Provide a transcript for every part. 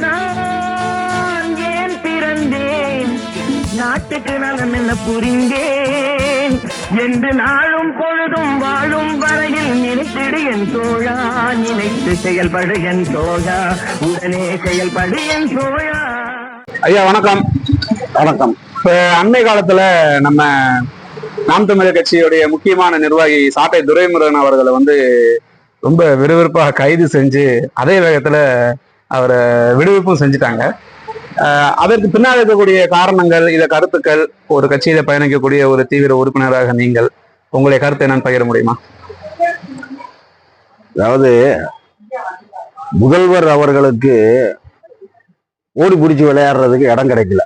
நான் ஏன் பிறந்தேன்? நாட்டுக்கு நலம் என்ன புரிந்தேன்? என்று நாளும் பொழுதும் வாழும் வரையில் நினைத்திடு என் தோழா நினைத்து செயல்படு என் தோழா உடனே செயல்படு என் தோழா. ஐயா வணக்கம். வணக்கம். இப்ப அண்மை காலத்துல நம்ம நாம் தமிழர் கட்சியுடைய முக்கியமான நிர்வாகி சாட்டை துரைமுருகன் அவர்களை வந்து ரொம்ப விறுவிறுப்பாக கைது செஞ்சு அதே வேகத்துல அவரை விடுவிப்பும் செஞ்சுட்டாங்க. அதற்கு பின்னால் இருக்கக்கூடிய காரணங்கள் இத கருத்துக்கள் ஒரு கட்சியில பயணிக்கக்கூடிய ஒரு தீவிர உறுப்பினராக நீங்கள் உங்களுடைய கருத்தை என்னன்னு பகிர முடியுமா? அதாவது முதல்வர் அவர்களுக்கு ஓடி பிடிச்சி விளையாடுறதுக்கு இடம் கிடைக்கல.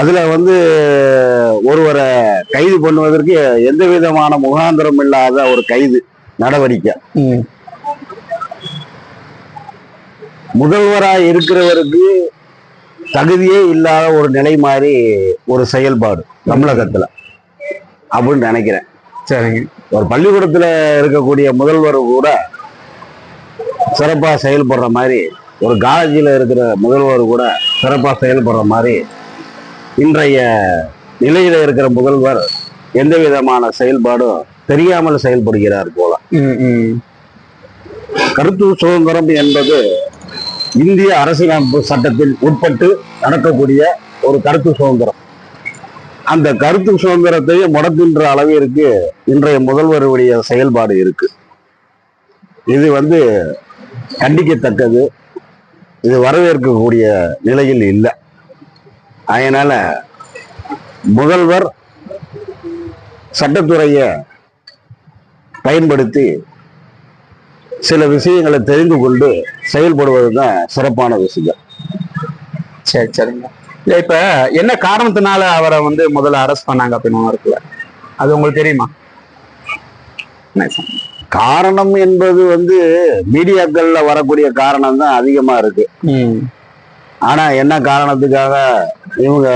அதுல வந்து ஒருவரை கைது பண்ணுவதற்கு எந்த விதமான முகாந்திரம் இல்லாத ஒரு கைது. நடவடிக்கை. முதல்வராக இருக்கிறவருக்கு தகுதியே இல்லாத ஒரு நிலை மாதிரி ஒரு செயல்பாடு தமிழகத்துல அப்படின்னு நினைக்கிறேன். சரிங்க. ஒரு பள்ளிக்கூடத்துல இருக்கக்கூடிய முதல்வர் கூட சிறப்பா செயல்படுற மாதிரி ஒரு காலேஜில் இருக்கிற முதல்வர் கூட சிறப்பா செயல்படுற மாதிரி இன்றைய நிலையில இருக்கிற முதல்வர் எந்த விதமான செயல்பாடும் தெரியாமல் செயல்படுகிறார் போல. கருத்து சுதந்திரம் என்பது இந்திய அரசியலமைப்பு சட்டத்தில் உட்பட்டு நடக்கக்கூடிய ஒரு கருத்து சுதந்திரம். அந்த கருத்து சுதந்திரத்தை முடக்கின்ற அளவிற்கு இன்றைய முதல்வருடைய செயல்பாடு இருக்கு. இது வந்து கண்டிக்கத்தக்கது. இது வரவேற்கக்கூடிய நிலையில் இல்லை. அதனால முதல்வர் சட்டத்துறையை பயன்படுத்தி சில விஷயங்களை தெரிந்து கொண்டு செயல்படுவது தான் சிறப்பான விஷயம். சரி சரிங்க. இல்ல இப்ப என்ன காரணத்தினால அவரை வந்து முதல்ல அரெஸ்ட் பண்ணாங்க அப்படின்னு இருக்குல்ல? அது உங்களுக்கு தெரியுமா? காரணம் என்பது வந்து மீடியாக்கள்ல வரக்கூடிய காரணம் தான் அதிகமா இருக்கு. ஆனா என்ன காரணத்துக்காக இவங்க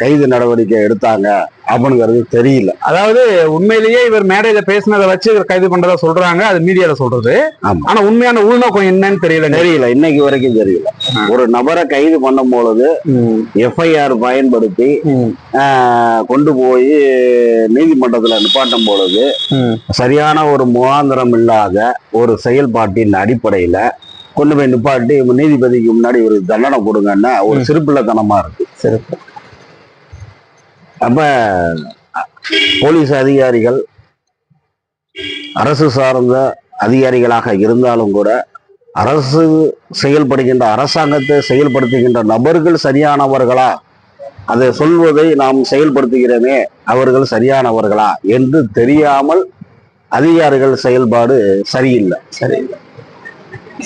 கைது நடவடிக்கை எடுத்தாங்க அப்படிங்கிறது தெரியல. அதாவது உண்மையிலேயே இவர் மேடையில பேசினதை வச்சு இவர் கைது பண்றதா சொல்றாங்க அது மீடியால சொல்றது. ஆனா உண்மையான உள்நோக்கம் என்னன்னு தெரியல. தெரியல இன்னைக்கு வரைக்கும் தெரியல. ஒரு நபரை கைது பண்ணும் பொழுது எஃப்ஐஆர் பயன்படுத்தி கொண்டு போய் நீதிமன்றத்துல நிப்பாட்டும் பொழுது சரியான ஒரு முகாந்திரம் இல்லாத ஒரு செயல்பாட்டின் அடிப்படையில கொண்டு போய் நிப்பாட்டி நீதிபதிக்கு முன்னாடி ஒரு தண்டனை கொடுங்கன்னா ஒரு ம். சிறுபிள்ளைத்தனமா இருக்கு. சரி அப்ப போலீஸ் அதிகாரிகள் அரசு சார்ந்த அதிகாரிகளாக இருந்தாலும் கூட அரசு செயல்படுகின்ற அரசாங்கத்தை செயல்படுத்துகின்ற நபர்கள் சரியானவர்களா? அதை சொல்வதை நாம் செயல்படுத்துகிறோமே அவர்கள் சரியானவர்களா? என்று தெரியாமல் அதிகாரிகள் செயல்பாடு சரியில்லை. சரி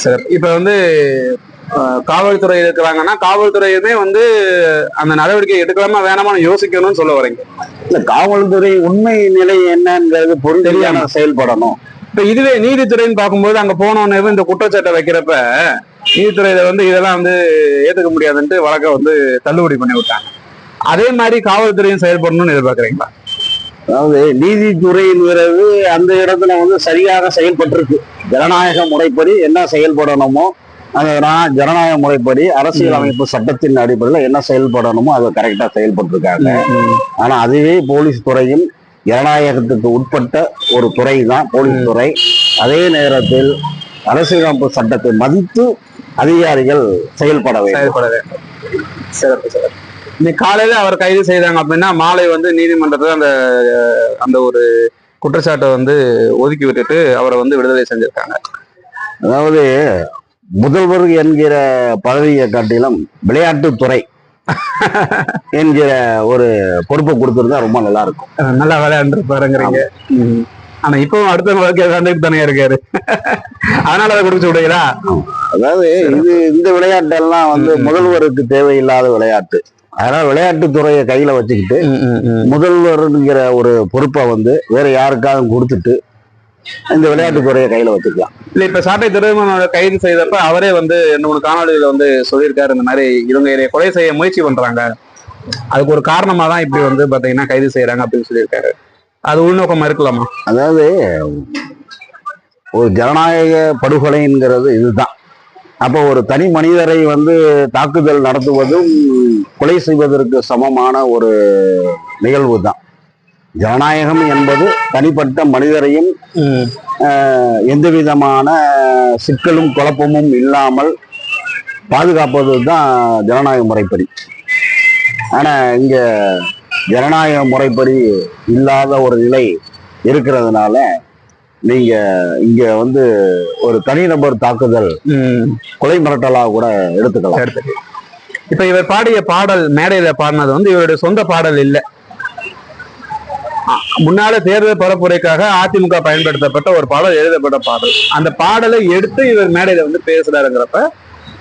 சரி இப்ப வந்து காவல்துறை இருக்கிறாங்கன்னா காவல்துறையுமே வந்து அந்த நடவடிக்கை எடுக்கலாமா வேணாமான்னு யோசிக்கணும்னு சொல்ல வரீங்க. இல்ல காவல்துறை உண்மை நிலை என்னங்கிறது பொருந்தெரியாம செயல்படணும். இப்ப இதுவே நீதித்துறைன்னு பார்க்கும்போது அங்க போனோன்னே இந்த குற்றச்சாட்டை வைக்கிறப்ப நீதித்துறையில வந்து இதெல்லாம் வந்து ஏத்துக்க முடியாதுன்ட்டு வழக்கை வந்து தள்ளுபடி பண்ணி விட்டாங்க. அதே மாதிரி காவல்துறையும் செயல்படணும்னு எதிர்பார்க்கறீங்களா? அதாவது நீதித்துறைங்கிறது அந்த இடத்துல வந்து சரியாக செயல்பட்டிருக்கு. ஜனநாயக முறைப்படி என்ன செயல்படணுமோ ஜன- ஜனநாயக முறைப்படி அரசியல் அமைப்பு சட்டத்தின் அடிப்படையில் என்ன செயல்படணுமோ அதை கரெக்டா செயல்பட்டிருக்காங்க. ஆனா அதுவே போலீஸ் துறையும் ஜனநாயகத்துக்கு உட்பட்ட ஒரு துறை தான் போலீஸ் துறை. அதே நேரத்தில் அரசியலமைப்பு சட்டத்தை மதித்து அதிகாரிகள் செயல்பட செயல்பட வேண்டும். சிறப்பு சிறப்பு. இன்னைக்கு காலையில அவர் கைது செய்தாங்க அப்படின்னா மாலை வந்து நீதிமன்றத்துல அந்த அந்த ஒரு குற்றச்சாட்டை வந்து ஒதுக்கி விட்டுட்டு அவரை வந்து விடுதலை செஞ்சிருக்காங்க. அதாவது முதல்வர் என்கிற பதவியை காட்டிலும் விளையாட்டுத்துறை என்கிற ஒரு பொறுப்பை கொடுத்திருந்தா ரொம்ப நல்லா இருக்கும். நல்லா விளையாண்டுருப்பாருங்கிறீங்க. ம். ஆனா இப்பவும் அடுத்தவங்களுக்கு விளையாண்டுட்டு தானே இருக்காரு. அதனால அதை கொடுத்து விடுங்களா அதாவது இது இந்த விளையாட்டெல்லாம் வந்து. முதல்வருக்கு தேவையில்லாத விளையாட்டு. அதனால விளையாட்டுத்துறையை கையில வச்சுக்கிட்டு முதல்வருங்கிற ஒரு பொறுப்பை வந்து வேற யாருக்காவது கொடுத்துட்டு இந்த விளையாட்டுத்துறையை கையில வச்சுக்கலாம். இல்ல இப்ப சாட்டை துறைமுகனோட கைது செய்தப்ப அவரே வந்து ரெண்டு மூணு காணொலியில வந்து சொல்லியிருக்காரு இந்த மாதிரி இவங்க என்னை கொலை செய்ய முயற்சி பண்றாங்க. அதுக்கு ஒரு காரணமா தான் இப்படி வந்து பாத்தீங்கன்னா கைது செய்யறாங்க அப்படின்னு சொல்லியிருக்காரு. அது உள்நோக்கமா இருக்கலாமா? அதாவது ஒரு ஜனநாயக படுகொலைங்கிறது இதுதான். அப்போ ஒரு தனி மனிதரை வந்து தாக்குதல் நடத்துவதும் கொலை செய்வதற்கு சமமான ஒரு நிகழ்வு தான் ஜனநாயகம் என்பது தனிப்பட்ட மனிதரையும் எந்த விதமான சிக்கலும் குழப்பமும் இல்லாமல் பாதுகாப்பது தான் ஜனநாயக முறைப்படி. ஆனா இங்க ஜனநாயக முறைப்படி இல்லாத ஒரு நிலை இருக்கிறதுனால நீங்க இங்க வந்து ஒரு தனிநபர் தாக்குதல் கொலை மிரட்டலா கூட எடுத்துக்கலாம். இப்ப இவர் பாடிய பாடல் மேடையில பாடினது வந்து இவருடைய சொந்த பாடல் இல்ல. முன்னால தேர்தல் பரப்புரைக்காக அதிமுக பயன்படுத்தப்பட்ட ஒரு பாடல் எழுதப்பட்ட பாடல். அந்த பாடலை எடுத்து இவர் மேடையில வந்து பேசுறாருங்கிறப்ப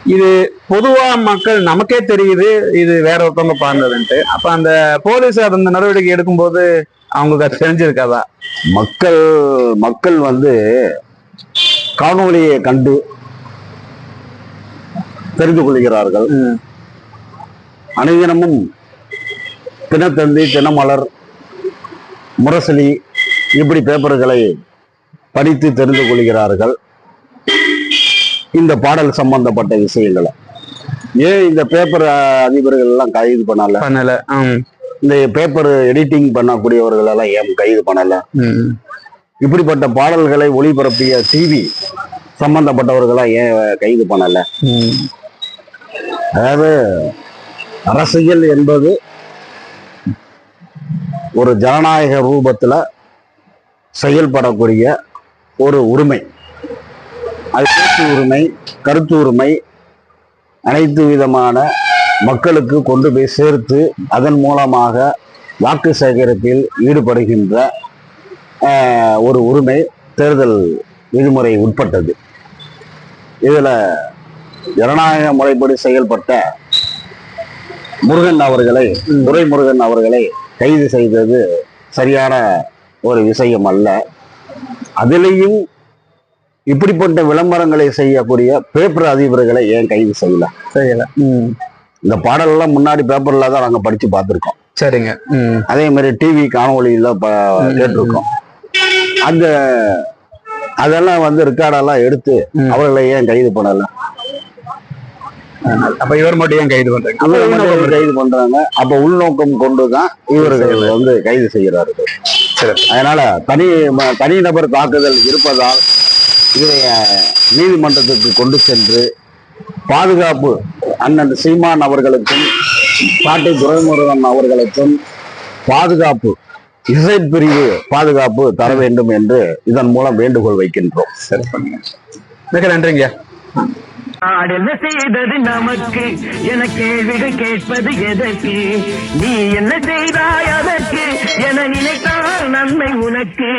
இது பொதுவா மக்கள் நமக்கே தெரியுது இது வேற ஒருத்தவங்க பாடினதுன்ட்டு அப்ப அந்த போலீஸ் அந்த நடவடிக்கை எடுக்கும்போது அவங்களுக்கு அது தெரிஞ்சிருக்காதா? மக்கள் மக்கள் வந்து காணொளியை கண்டு தெரிந்து கொள்கிறார்கள். அனுதினமும் தினத்தந்தி தினமலர் முரசொலி இப்படி பேப்பர்களை படித்து தெரிந்து கொள்கிறார்கள். இந்த பாடல் சம்பந்தப்பட்ட விஷயங்களை. ஏன் இந்த பேப்பர் அதிபர்கள் எல்லாம் கைது பண்ணல? பண்ணல. இந்த பேப்பர் எடிட்டிங் பண்ணக்கூடியவர்கள் எல்லாம் ஏன் கைது பண்ணல? இப்படிப்பட்ட பாடல்களை ஒளிபரப்பிய டிவி சம்பந்தப்பட்டவர்களா ஏன் கைது பண்ணல. அதாவது அரசியல் என்பது ஒரு ஜனநாயக ரூபத்துல செயல்படக்கூடிய ஒரு உரிமை. அது பேச்சு உரிமை கருத்து உரிமை அனைத்து விதமான மக்களுக்கு கொண்டு போய் சேர்த்து அதன் மூலமாக வாக்கு சேகரிப்பில் ஈடுபடுகின்ற ஒரு உரிமை தேர்தல் விதிமுறை உட்பட்டது. இதில் ஜனநாயக முறைப்படி செயல்பட்ட முருகன் அவர்களை துரைமுருகன் அவர்களை கைது செய்தது சரியான ஒரு விஷயம் அல்ல. அதிலேயும் இப்படிப்பட்ட விளம்பரங்களை செய்யக்கூடிய பேப்பர் அதிபர்களை ஏன் கைது செய்யல? செய்யல. இந்த பாடலெல்லாம் முன்னாடி பேப்பர்ல தான் நாங்க படிச்சு பார்த்திருக்கோம். சரிங்க. அதே மாதிரி டிவி காணொளியில ப- கேட்டிருக்கோம். அந்த அதெல்லாம் வந்து ரெக்கார்டெல்லாம் எடுத்து. அவர்களை ஏன் கைது பண்ணல? அப்ப இவர் மட்டும் ஏன் கைது பண்றீங்க கைது பண்றாங்க. அப்ப உள்நோக்கம் கொண்டுதான் இவர்கள் வந்து கைது செய்கிறார்கள். அதனால தனி ம- தனிநபர் தாக்குதல் இருப்பதால் இதை நீதிமன்றத்துக்கு கொண்டு சென்று பாதுகாப்பு அண்ணன் சீமான் அவர்களுக்கும் பாட்டை துரைமுருகன் அவர்களுக்கும் பாதுகாப்பு இசைட் பிரிவு பாதுகாப்பு தர வேண்டும் என்று இதன் மூலம் வேண்டுகோள் வைக்கின்றோம். சரி பண்ணுங்க. மிக நன்றிங்க என்ன செய்தது நமக்கு என கேள்விகள் கேட்பது எதற்கு? நீ என்ன செய்தாய் அதற்கு என நினைத்தால் நன்மை உனக்கு.